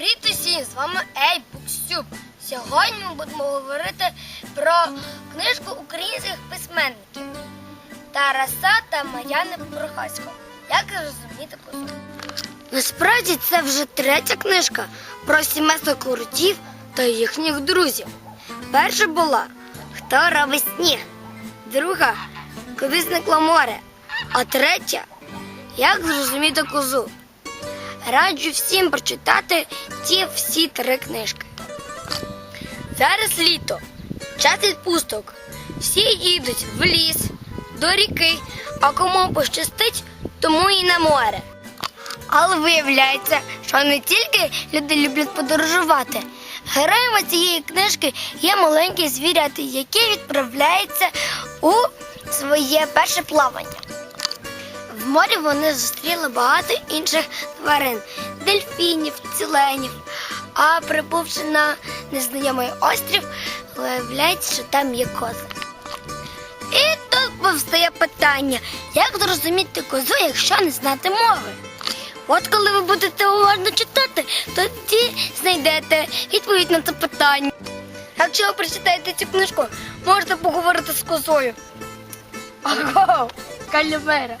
Привіт усім! З вами Ей Буксюб. Сьогодні ми будемо говорити про книжку українських письменників Тараса та Мар'яни Прохасько. Як зрозуміти козу? Насправді це вже третя книжка про сімейство крутів та їхніх друзів. Перша була Хто робить сніг? Друга Куди зникло море. А третя Як зрозуміти козу. Раджу всім прочитати ті всі три книжки. Зараз літо, час відпусток. Всі їдуть в ліс, до ріки, а кому пощастить, тому і на море. Але виявляється, що не тільки люди люблять подорожувати. Героями цієї книжки є маленькі звіряти, які відправляються у своє перше плавання. В морі вони зустріли багато інших тварин дельфінів, ціленів. А прибувши на незнайомий острів, виявляється, що там є кози. І тут повстає питання, як зрозуміти козу, якщо не знати мови. От коли ви будете уважно читати, тоді знайдете відповідь на це питання. Якщо ви прочитаєте цю книжку, можете поговорити з козою. Аго, калівера.